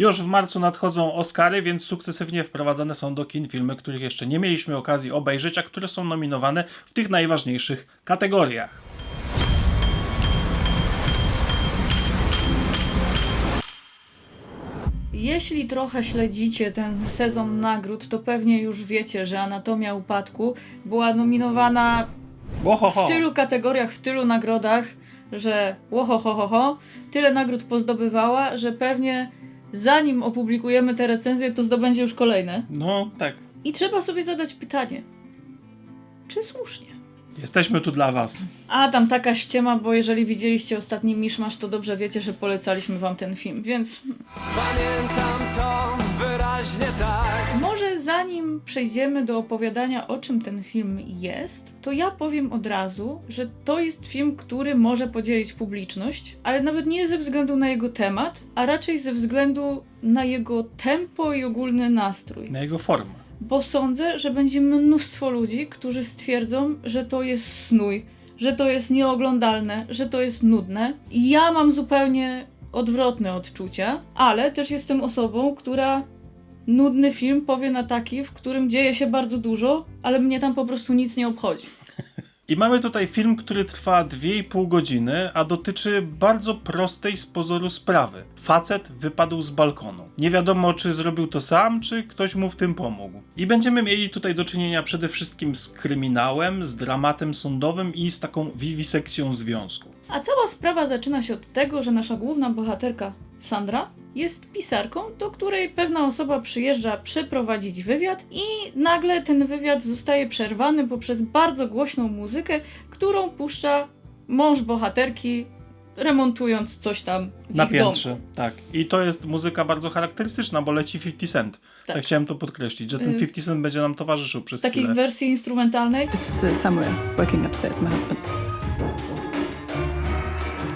Już w marcu nadchodzą Oscary, więc sukcesywnie wprowadzane są do kin filmy, których jeszcze nie mieliśmy okazji obejrzeć, a które są nominowane w tych najważniejszych kategoriach. Jeśli trochę śledzicie ten sezon nagród, to pewnie już wiecie, że Anatomia Upadku była nominowana Ohoho. w tylu kategoriach, w tylu nagrodach, że łohohohoho, tyle nagród pozdobywała, że pewnie zanim opublikujemy te recenzje, to zdobędzie już kolejne. No tak. I trzeba sobie zadać pytanie, czy słusznie? Jesteśmy tu dla was. A tam taka ściema, bo jeżeli widzieliście ostatni Miszmasz, to dobrze wiecie, że polecaliśmy wam ten film, więc Pamiętam to wyraźnie tak Zanim przejdziemy do opowiadania, o czym ten film jest, to ja powiem od razu, że to jest film, który może podzielić publiczność, ale nawet nie ze względu na jego temat, a raczej ze względu na jego tempo i ogólny nastrój. Na jego formę. Bo sądzę, że będzie mnóstwo ludzi, którzy stwierdzą, że to jest snój, że to jest nieoglądalne, że to jest nudne. I ja mam zupełnie odwrotne odczucia, ale też jestem osobą, która nudny film powie na taki, w którym dzieje się bardzo dużo, ale mnie tam po prostu nic nie obchodzi. I mamy tutaj film, który trwa 2,5 godziny, a dotyczy bardzo prostej z pozoru sprawy. Facet wypadł z balkonu. Nie wiadomo, czy zrobił to sam, czy ktoś mu w tym pomógł. I będziemy mieli tutaj do czynienia przede wszystkim z kryminałem, z dramatem sądowym i z taką wiwisekcją związku. A cała sprawa zaczyna się od tego, że nasza główna bohaterka, Sandra, jest pisarką, do której pewna osoba przyjeżdża przeprowadzić wywiad i nagle ten wywiad zostaje przerwany poprzez bardzo głośną muzykę, którą puszcza mąż bohaterki, remontując coś tam w Na ich domu. piętrze, tak. I to jest muzyka bardzo charakterystyczna, bo leci 50 Cent. Tak. Tak. chciałem to podkreślić, że ten Y- 50 Cent będzie nam towarzyszył przez W takiej chwilę. wersji instrumentalnej. It's uh, somewhere working upstairs, my husband.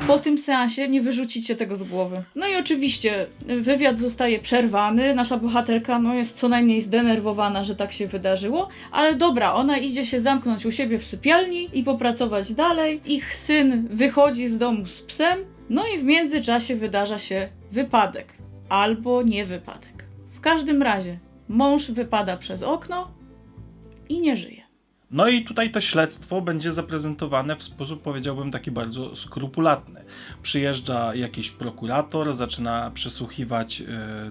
Po tym seansie nie wyrzucicie tego z głowy. No i oczywiście wywiad zostaje przerwany. Nasza bohaterka no, jest co najmniej zdenerwowana, że tak się wydarzyło, ale dobra, ona idzie się zamknąć u siebie w sypialni i popracować dalej. Ich syn wychodzi z domu z psem, no i w międzyczasie wydarza się wypadek albo nie wypadek. W każdym razie mąż wypada przez okno i nie żyje. No i tutaj to śledztwo będzie zaprezentowane w sposób, powiedziałbym, taki bardzo skrupulatny. Przyjeżdża jakiś prokurator, zaczyna przesłuchiwać y,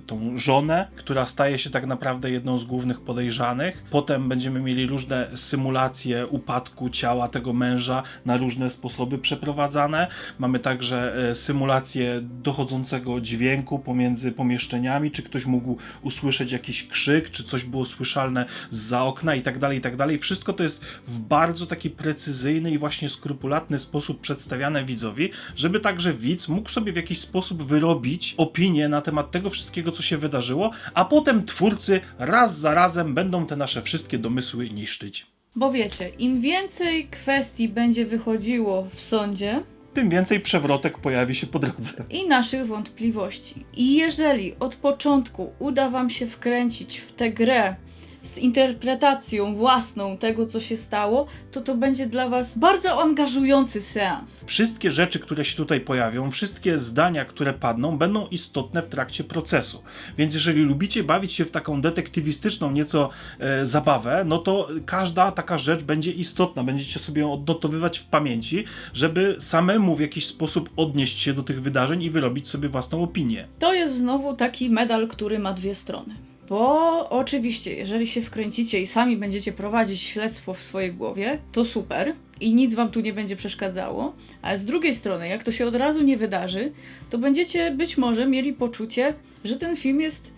tą żonę, która staje się tak naprawdę jedną z głównych podejrzanych. Potem będziemy mieli różne symulacje upadku ciała tego męża na różne sposoby przeprowadzane. Mamy także y, symulację dochodzącego dźwięku pomiędzy pomieszczeniami, czy ktoś mógł usłyszeć jakiś krzyk, czy coś było słyszalne za okna i tak dalej, i tak dalej. Wszystko to jest w bardzo taki precyzyjny i właśnie skrupulatny sposób przedstawiane widzowi, żeby także widz mógł sobie w jakiś sposób wyrobić opinię na temat tego wszystkiego, co się wydarzyło, a potem twórcy raz za razem będą te nasze wszystkie domysły niszczyć. Bo wiecie, im więcej kwestii będzie wychodziło w sądzie, Tym więcej przewrotek pojawi się po drodze. i naszych wątpliwości. I jeżeli od początku uda Wam się wkręcić w tę grę z interpretacją własną tego, co się stało, to to będzie dla Was bardzo angażujący seans. Wszystkie rzeczy, które się tutaj pojawią, wszystkie zdania, które padną, będą istotne w trakcie procesu. Więc jeżeli lubicie bawić się w taką detektywistyczną nieco e, zabawę, no to każda taka rzecz będzie istotna. Będziecie sobie ją odnotowywać w pamięci, żeby samemu w jakiś sposób odnieść się do tych wydarzeń i wyrobić sobie własną opinię. To jest znowu taki medal, który ma dwie strony. Bo oczywiście, jeżeli się wkręcicie i sami będziecie prowadzić śledztwo w swojej głowie, to super i nic wam tu nie będzie przeszkadzało. Ale z drugiej strony, jak to się od razu nie wydarzy, to będziecie być może mieli poczucie, że ten film jest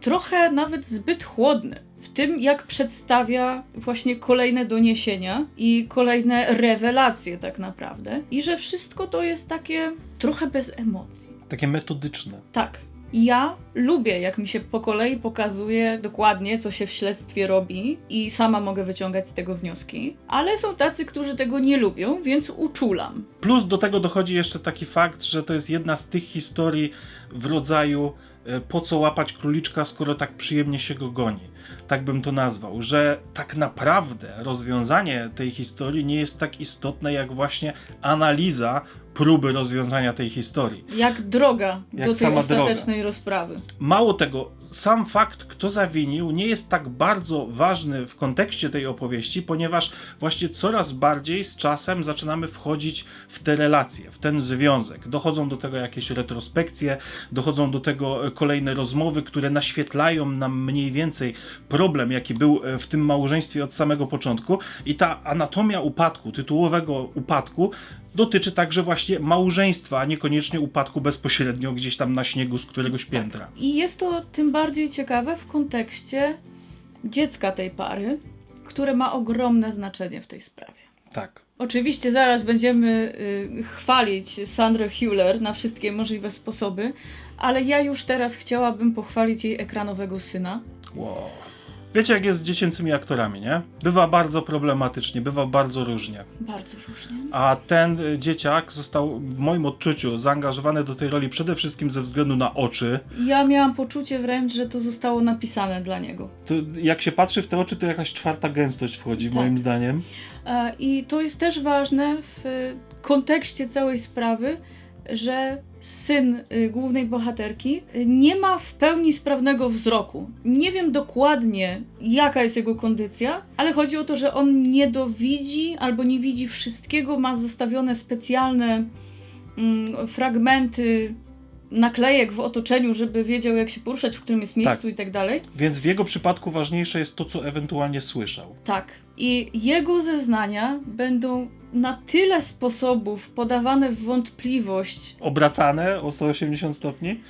trochę nawet zbyt chłodny. W tym, jak przedstawia właśnie kolejne doniesienia i kolejne rewelacje, tak naprawdę. I że wszystko to jest takie trochę bez emocji. Takie metodyczne. Tak. Ja lubię, jak mi się po kolei pokazuje dokładnie, co się w śledztwie robi, i sama mogę wyciągać z tego wnioski, ale są tacy, którzy tego nie lubią, więc uczulam. Plus do tego dochodzi jeszcze taki fakt, że to jest jedna z tych historii w rodzaju e, po co łapać króliczka, skoro tak przyjemnie się go goni. Tak bym to nazwał, że tak naprawdę rozwiązanie tej historii nie jest tak istotne jak właśnie analiza próby rozwiązania tej historii. Jak droga Jak do tej sama droga. ostatecznej rozprawy. Mało tego, sam fakt, kto zawinił, nie jest tak bardzo ważny w kontekście tej opowieści, ponieważ właśnie coraz bardziej z czasem zaczynamy wchodzić w te relacje, w ten związek. Dochodzą do tego jakieś retrospekcje, dochodzą do tego kolejne rozmowy, które naświetlają nam mniej więcej problem, jaki był e, w tym małżeństwie od samego początku. I ta anatomia upadku, tytułowego upadku, dotyczy także właśnie małżeństwa, a niekoniecznie upadku bezpośrednio gdzieś tam na śniegu z któregoś piętra. I jest to tym bardziej ciekawe w kontekście dziecka tej pary, które ma ogromne znaczenie w tej sprawie. Tak. Oczywiście zaraz będziemy y, chwalić Sandrę Hüller na wszystkie możliwe sposoby, ale ja już teraz chciałabym pochwalić jej ekranowego syna. Wow. Wiecie, jak jest z dziecięcymi aktorami, nie? Bywa bardzo problematycznie, bywa bardzo różnie. Bardzo różnie. A ten y, dzieciak został w moim odczuciu zaangażowany do tej roli przede wszystkim ze względu na oczy. Ja miałam poczucie wręcz, że to zostało napisane dla niego. To jak się patrzy w te oczy, to jakaś czwarta gęstość wchodzi, Tak. moim zdaniem. E, I to jest też ważne w e, kontekście całej sprawy, że syn y, głównej bohaterki nie ma w pełni sprawnego wzroku. Nie wiem dokładnie, jaka jest jego kondycja, ale chodzi o to, że on nie dowidzi albo nie widzi wszystkiego, ma zostawione specjalne mm, fragmenty naklejek w otoczeniu, żeby wiedział, jak się poruszać, w którym jest miejscu i tak dalej. Więc w jego przypadku ważniejsze jest to, co ewentualnie słyszał. Tak. I jego zeznania będą na tyle sposobów podawane w wątpliwość, Obracane o 180 stopni.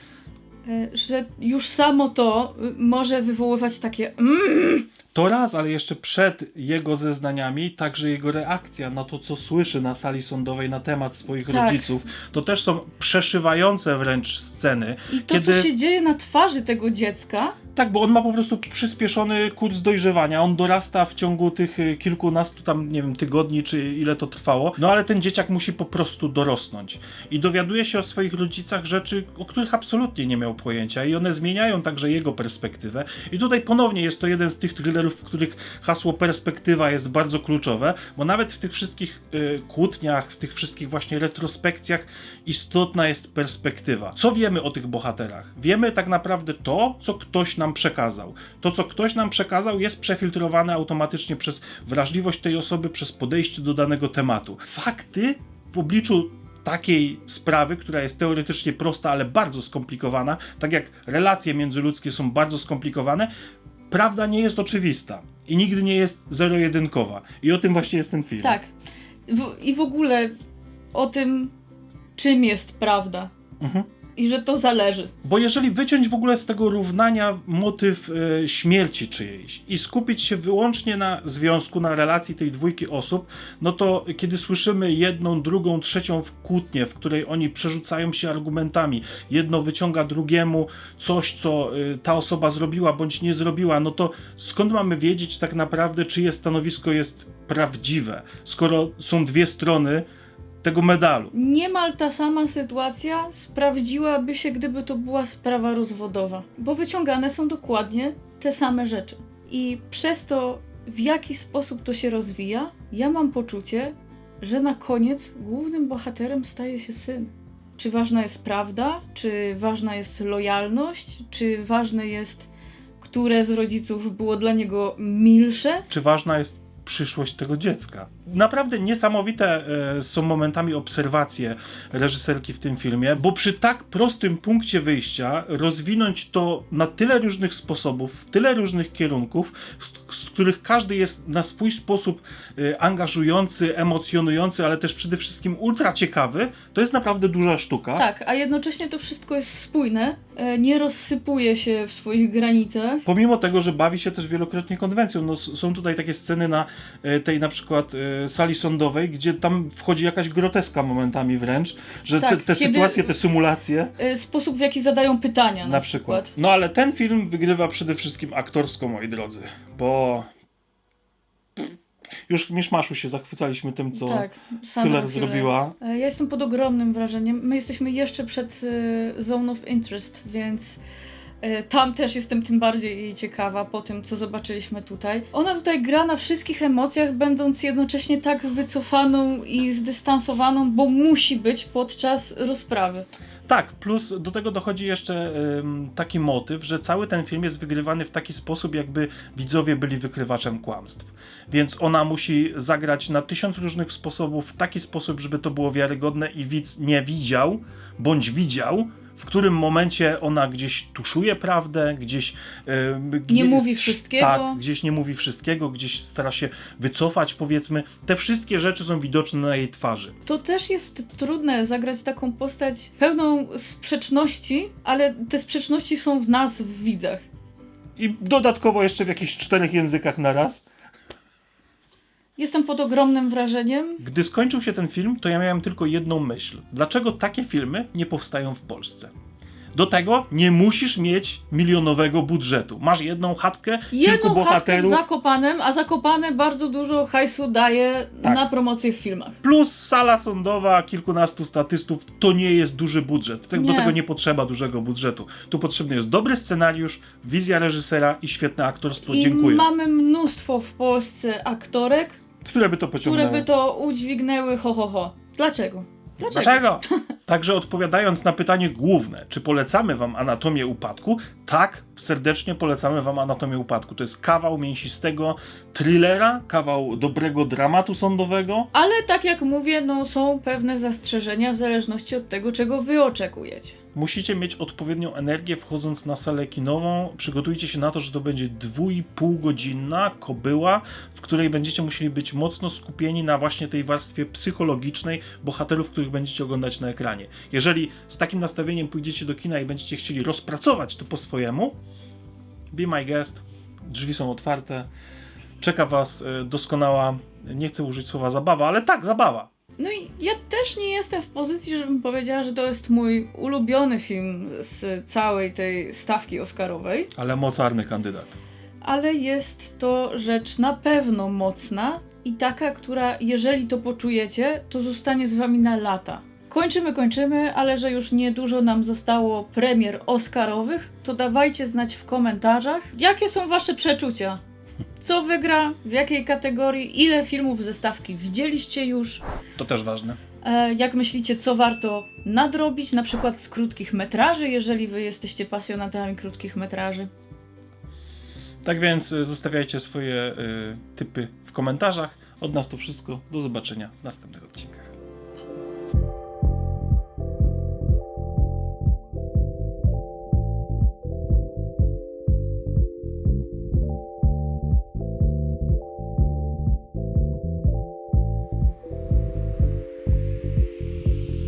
e, że już samo to y, może wywoływać takie mm, To raz, ale jeszcze przed jego zeznaniami, także jego reakcja na to, co słyszy na sali sądowej na temat swoich Tak. rodziców, to też są przeszywające wręcz sceny. I to, Kiedy- co się dzieje na twarzy tego dziecka, Tak, bo on ma po prostu przyspieszony kurs dojrzewania. On dorasta w ciągu tych y, kilkunastu tam, nie wiem, tygodni, czy ile to trwało. No ale ten dzieciak musi po prostu dorosnąć. I dowiaduje się o swoich rodzicach rzeczy, o których absolutnie nie miał pojęcia. I one zmieniają także jego perspektywę. I tutaj ponownie jest to jeden z tych thrillerów, w których hasło perspektywa jest bardzo kluczowe, bo nawet w tych wszystkich y, kłótniach, w tych wszystkich właśnie retrospekcjach istotna jest perspektywa. Co wiemy o tych bohaterach? Wiemy tak naprawdę to, co ktoś nam przekazał. To, co ktoś nam przekazał, jest przefiltrowane automatycznie przez wrażliwość tej osoby, przez podejście do danego tematu. Fakty w obliczu takiej sprawy, która jest teoretycznie prosta, ale bardzo skomplikowana, tak jak relacje międzyludzkie są bardzo skomplikowane, prawda nie jest oczywista i nigdy nie jest zero-jedynkowa. I o tym właśnie jest ten film. tak. W, I w ogóle o tym, czym jest prawda. Mhm. I że to zależy. Bo jeżeli wyciąć w ogóle z tego równania motyw e, śmierci czyjejś i skupić się wyłącznie na związku, na relacji tej dwójki osób, no to kiedy słyszymy jedną, drugą, trzecią w kłótnię, w której oni przerzucają się argumentami, jedno wyciąga drugiemu coś, co e, ta osoba zrobiła bądź nie zrobiła, no to skąd mamy wiedzieć tak naprawdę, czyje stanowisko jest prawdziwe, skoro są dwie strony tego medalu? Niemal ta sama sytuacja sprawdziłaby się, gdyby to była sprawa rozwodowa, bo wyciągane są dokładnie te same rzeczy. I przez to, w jaki sposób to się rozwija, ja mam poczucie, że na koniec głównym bohaterem staje się syn. Czy ważna jest prawda, czy ważna jest lojalność, czy ważne jest, które z rodziców było dla niego milsze, czy ważna jest przyszłość tego dziecka. Naprawdę niesamowite e, są momentami obserwacje reżyserki w tym filmie, bo przy tak prostym punkcie wyjścia rozwinąć to na tyle różnych sposobów, w tyle różnych kierunków, z, których każdy jest na swój sposób e, angażujący, emocjonujący, ale też przede wszystkim ultra ciekawy, to jest naprawdę duża sztuka. Tak, a jednocześnie to wszystko jest spójne, e, nie rozsypuje się w swoich granicach. Pomimo tego, że bawi się też wielokrotnie konwencją. No, są tutaj takie sceny na tej na przykład sali sądowej, gdzie tam wchodzi jakaś groteska momentami wręcz, że te, Tak, te kiedy- sytuacje, te symulacje E, Sposób, w jaki zadają pytania. Na, na przykład. No ale ten film wygrywa przede wszystkim aktorsko, moi drodzy, bo już w Miszmaszu się zachwycaliśmy tym, co Tak, Hüller. zrobiła. E, Ja jestem pod ogromnym wrażeniem. My jesteśmy jeszcze przed e, Zone of Interest, więc E, Tam też jestem tym bardziej ciekawa po tym, co zobaczyliśmy tutaj. Ona tutaj gra na wszystkich emocjach, będąc jednocześnie tak wycofaną i zdystansowaną, bo musi być podczas rozprawy. Tak, plus do tego dochodzi jeszcze taki motyw, że cały ten film jest wygrywany w taki sposób, jakby widzowie byli wykrywaczem kłamstw. Więc ona musi zagrać na tysiąc różnych sposobów w taki sposób, żeby to było wiarygodne i widz nie widział, bądź widział, w którym momencie ona gdzieś tuszuje prawdę, gdzieś. ym, Nie gdzie- mówi wszystkiego. Tak, gdzieś nie mówi wszystkiego, gdzieś stara się wycofać, powiedzmy. Te wszystkie rzeczy są widoczne na jej twarzy. To też jest trudne zagrać taką postać pełną sprzeczności, ale te sprzeczności są w nas, w widzach. I dodatkowo jeszcze w jakichś czterech językach na raz. Jestem pod ogromnym wrażeniem. Gdy skończył się ten film, to ja miałem tylko jedną myśl. Dlaczego takie filmy nie powstają w Polsce? Do tego nie musisz mieć milionowego budżetu. Masz jedną chatkę, kilku Jedną w bohaterów, Zakopanem, a Zakopane bardzo dużo hajsu daje Tak. na promocję w filmach. plus sala sądowa, kilkunastu statystów. To nie jest duży budżet. Do Nie. tego nie potrzeba dużego budżetu. Tu potrzebny jest dobry scenariusz, wizja reżysera i świetne aktorstwo. I Dziękuję. mamy mnóstwo w Polsce aktorek, Które by to które by to udźwignęły ho ho ho. Dlaczego? Dlaczego? Także odpowiadając na pytanie główne, czy polecamy wam Anatomię Upadku? Tak, serdecznie polecamy wam Anatomię Upadku. To jest kawał mięsistego thrillera, kawał dobrego dramatu sądowego. Ale tak jak mówię, no są pewne zastrzeżenia w zależności od tego, czego wy oczekujecie. Musicie mieć odpowiednią energię wchodząc na salę kinową. Przygotujcie się na to, że to będzie dwu i pół godzinna kobyła, w której będziecie musieli być mocno skupieni na właśnie tej warstwie psychologicznej bohaterów, których będziecie oglądać na ekranie. Jeżeli z takim nastawieniem pójdziecie do kina i będziecie chcieli rozpracować to po swojemu, be my guest, drzwi są otwarte, czeka was e, doskonała, nie chcę użyć słowa zabawa, ale tak, zabawa. No i ja też nie jestem w pozycji, żebym powiedziała, że to jest mój ulubiony film z całej tej stawki Oscarowej, Ale mocarny kandydat. ale jest to rzecz na pewno mocna i taka, która jeżeli to poczujecie, to zostanie z wami na lata. Kończymy, kończymy, ale że już niedużo nam zostało premier Oscarowych, to dawajcie znać w komentarzach, jakie są wasze przeczucia. Co wygra, w jakiej kategorii, ile filmów ze stawki widzieliście już, To też ważne. E, Jak myślicie, co warto nadrobić, na przykład z krótkich metraży, jeżeli wy jesteście pasjonatami krótkich metraży? Tak więc y, zostawiajcie swoje y, typy w komentarzach. Od nas to wszystko. Do zobaczenia w następnych odcinkach.